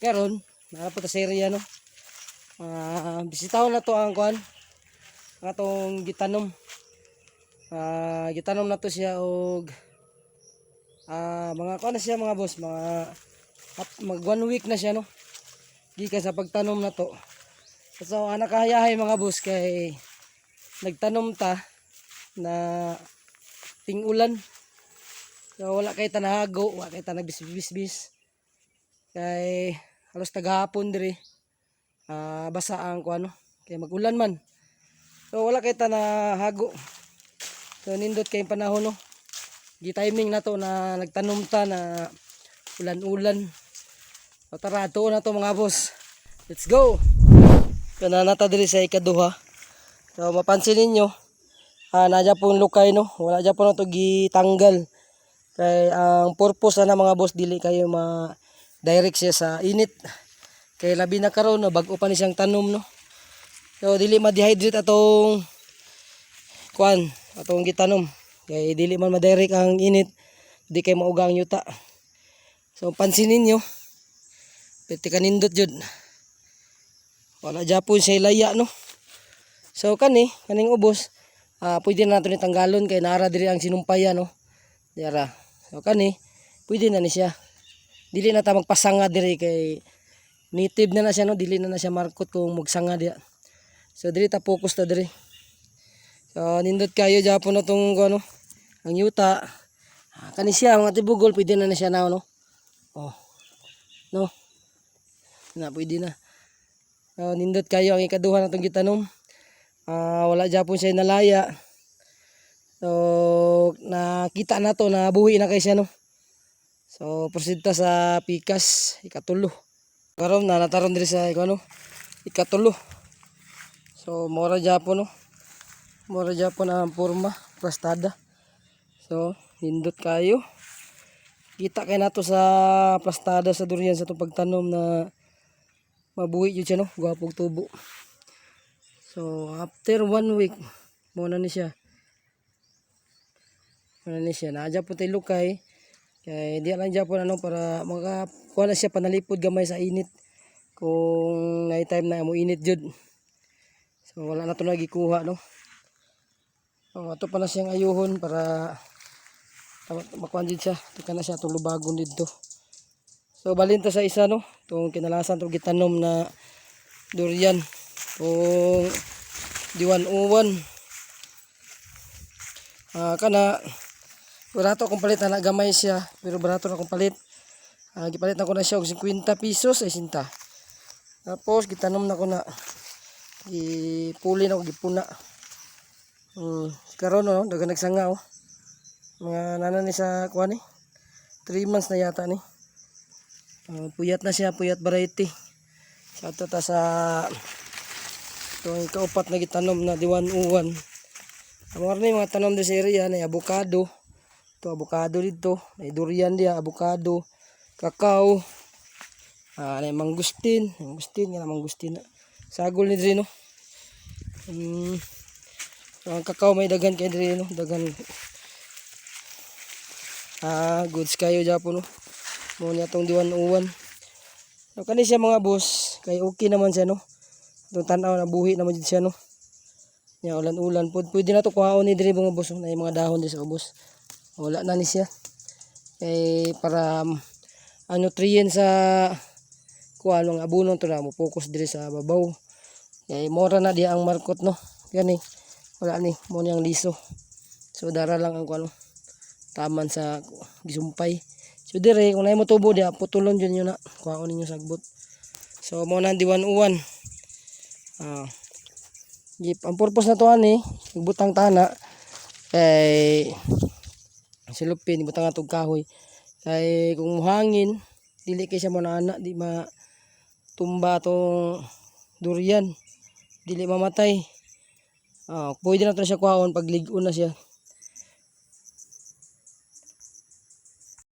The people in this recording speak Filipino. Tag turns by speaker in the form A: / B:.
A: karon nara po ta sa area no. Ah, bisitaw na to ang kuan. Ang atong gitanom. Ah, gitanom na to siya og ah mga kuan na siya mga boss, mga at- mag one week na siya no. Gikan sa pagtanom na to. So, anak kahayahay mga boss kay nagtanom ta na ting-ulan. So, wala kay ta nahago, wala kay ta nagbisbis-bis. Kay halos tagahapon diri. Ah, basa ang kuano, kay magulan man. So, wala kay ta nahago. So, nindot kay panahon no. Gi timing na to na nagtanom ta na ulan-ulan. So, tara, tuon na to mga boss. Let's go! Kana nata diri sa ikaduha. So mapansin ninyo, ah nadya pong lukay no. Wala dya po na to gitanggal. Kay ang purpose na mga boss dili kayo ma direct siya sa init. Kay labi na karon no bag-o pa ni siyang tanom no. So dili ma-dehydrate atong kuan, atong gitanom. Kay dili man ma-direct ang init. Di kay mauga ang yuta. So pansin ninyo, pwede ka nindot jud wala japon siya ilaya no so kani kaning ubos ah pwede na nato ni tanggalon kay nara diri ang sinumpaya no dira so kani pwede na ni siya dili na ta magpasanga diri kay native na na siya no? Dili na na siya markot kung magsanga diya. So diri ta focus ta diri. So nindot kayo japon na tong ano ang yuta. Ah, kani siya mga tibugol pwede na na siya now no? Oh no? Na pwede na. Uh, nindot kayo ang ikaduha na itong gitanom. Ah, wala Japon siya nalaya. So, nakita na to na buhi na kay siya no. So, proceed ta sa pikas, ikatulo. Karon na nataron diri sa ikaw no. Ikatulo. So, mora Japon no. Mora Japon ang forma, plastada. So, nindot kayo. Kita kay nato sa plastada sa durian sa itong pagtanom na mabuhi yun siya no gwapong tubo so after one week muna ni siya muna ni siya naadya po tayo lukay kaya di lang dyan po ano para makakuha na siya panalipod gamay sa init. Kung night time na mo init jud. So wala na to nagikuha no. So ato pa na siyang ayuhon para makuha din siya. Ito ka na siya itong lubagon dito So balin to sa isa no, tong kinalasan tong gitanom na durian. Tong D101. Ah kana barato akong palit na gamay siya, pero barato na akong palit. Ah gipalit na ko na siya og 50 pesos ay sinta. Tapos gitanom na ko na gipuli na ko gipuna. Hmm, karon no, daga nagsanga oh. Mga nana ni sa kuan ni. 3 months na yata ni. Uh, puyat na siya, puyat variety. Sa ta sa itong kaupat na gitanom na uwan. Ang mga rin mga tanom sa area na avocado. Ito avocado dito. May durian dia, avocado, kakao. Ah, na mangustin, mangustin nga mangustin. Sagol ni diri no. Um, ang kakao may dagan kay diri no, dagan. Ah, goods kayo japo no. Mo niya tong diwan uwan. So kani siya mga boss, kay okay naman siya no. Itong tanaw na buhi naman jud siya no. Ya ulan-ulan pud pwede na to kuhaon ni diri mga boss, na mga dahon di sa ubos. Wala na ni siya. Kay para um, ang nutrient sa kuha ng abunon to na mo focus diri sa babaw. Kay mora na di ang markot no. Gani. Wala ni mo niyang liso. So dara lang ang kuano taman sa gisumpay. So dire kung nay mo tubo dia putulon jud yun na kuhaon ninyo sagbot. So mo na diwan uwan. Ah. Gip ang purpose na to ani, igbutang tana kay silupin ibutang atog kahoy. Kay kung muhangin dili kay siya mo na ana di ma tumba tong durian. Dili mamatay. Ah, pwede na to siya kuhaon pag ligon na siya.